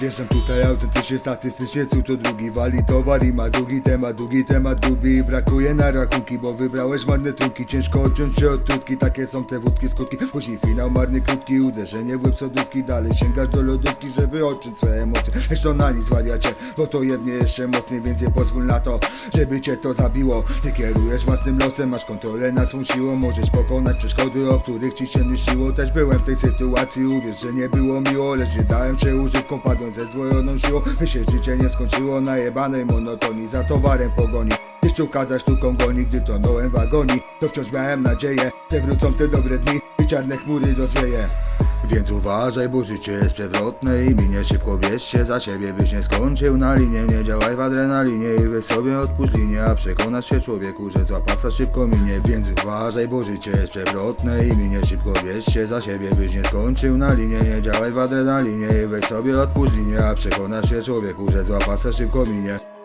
Wjeżdżam tutaj autentycznie, statystycznie, co to drugi wali towar i ma drugi temat, drugi temat gubi. Brakuje na rachunki, bo wybrałeś marne trunki, ciężko odciąć się od trutki, takie są te wódki, skutki, później finał marny, krótki, uderzenie w łeb sodówki, dalej sięgasz do lodówki, żeby odczuć swoje emocje, jeszcze na nic wariacie, bo to jednie jeszcze mocniej, więc nie pozwól na to, żeby cię to zabiło, ty kierujesz własnym losem, masz kontrolę nad swą siłą, możesz pokonać przeszkody, o których ci się myśliło, też byłem w tej sytuacji, uwierz, że nie było miło, lecz nie dałem się używką, padłem ze zdwojoną siłą, by się życie nie skończyło na jebanej monotonii, za towarem pogoni. Nie sztuka sztuką goni, gdy tonąłem w agonii. To wciąż miałem nadzieję, że wrócą te dobre dni I czarne chmury rozwieje Więc uważaj, bo życie jest przewrotne I minie szybko, bierz się za siebie, byś nie skończył na linie. Nie działaj w adrenalinie i weź sobie odpuść linię A przekonasz się człowieku, że zła pasa szybko minie. Więc uważaj, bo życie jest przewrotne I minie szybko, bierz się za siebie, byś nie skończył na linie. Nie działaj w adrenalinie i weź sobie odpuść linię A przekonasz się człowieku, że zła pasa szybko minie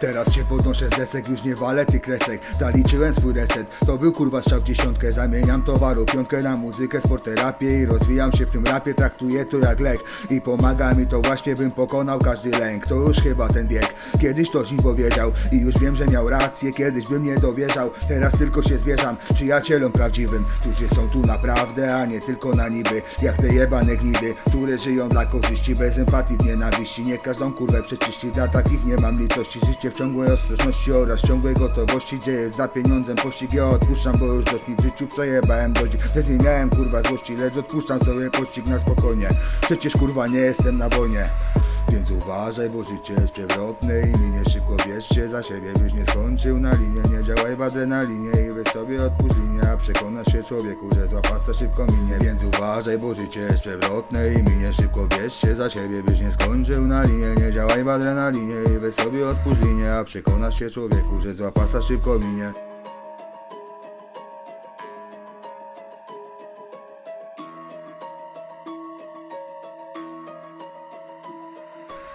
Teraz się podnoszę z desek, już nie walę kresek. Zaliczyłem swój reset, to był kurwa strzał w dziesiątkę. Zamieniam towaru piątkę na muzykę, sport, terapię I rozwijam się w tym rapie, traktuję to jak lek I pomaga mi to właśnie, bym pokonał każdy lęk. To już chyba ten wiek, kiedyś ktoś mi powiedział I już wiem, że miał rację, kiedyś bym nie dowierzał Teraz tylko się zwierzam, przyjacielom prawdziwym Którzy są tu naprawdę, a nie tylko na niby. Jak te jebane gnidy, które żyją dla korzyści Bez empatii, w nienawiści, nie każdą kurwę przeczyści. Dla takich nie mam litości, życie w ciągłej ostrożności oraz ciągłej gotowości Gdzie jest za pieniądzem pościg, ja odpuszczam, bo już dość mi w życiu przejebałem dość. Też nie miałem kurwa złości, lecz odpuszczam sobie pościg na spokojnie. Przecież kurwa nie jestem na wojnie więc uważaj, bo życie jest przewrotne i minie szybko bierz się za siebie, byś nie skończył na linie. Nie działaj w adrenalinie i weź sobie odpuść linię A przekonasz się człowieku, że zła pasta szybko minie. Więc uważaj, bo życie jest przewrotne i minie szybko bierz się za siebie, byś nie skończył na linie. Nie działaj w adrenalinie i weź sobie odpuść linię A przekonasz się człowieku, że zła pasta szybko minie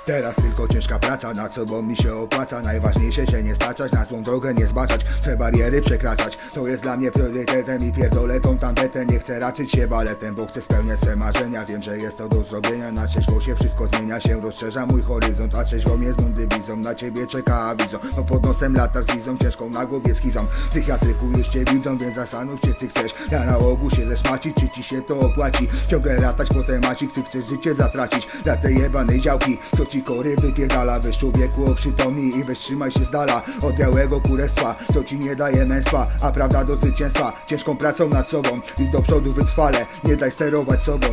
Teraz tylko ciężka praca, nad sobą mi się opłaca? Najważniejsze się nie staczać, na złą drogę nie zbaczać. Te bariery przekraczać, to jest dla mnie priorytetem I pierdolę tą tandetę, nie chcę raczyć się baletem Bo chcę spełniać swe marzenia, wiem, że jest to do zrobienia Na trzeźwo się wszystko zmienia się, rozszerza mój horyzont A trzeźwo mnie z mą dywizją, na ciebie czeka awizą No pod nosem latasz z wizą, ciężką na głowie schizą. Psychiatryku już cię widzą, więc zastanów się, czy chcesz. Ja na ogół się zeszmacić, czy ci się to opłaci? Ciągle latać po temacik, czy chcesz życie zatracić? Dla tej jebanej działki, co ci kory wypierdala Weź człowieku oprzytomnij i weź trzymaj się z dala Od białego kurestwa, co ci nie daje męstwa A prawda do zwycięstwa, ciężką pracą nad sobą I do przodu wytrwale, nie daj sterować sobą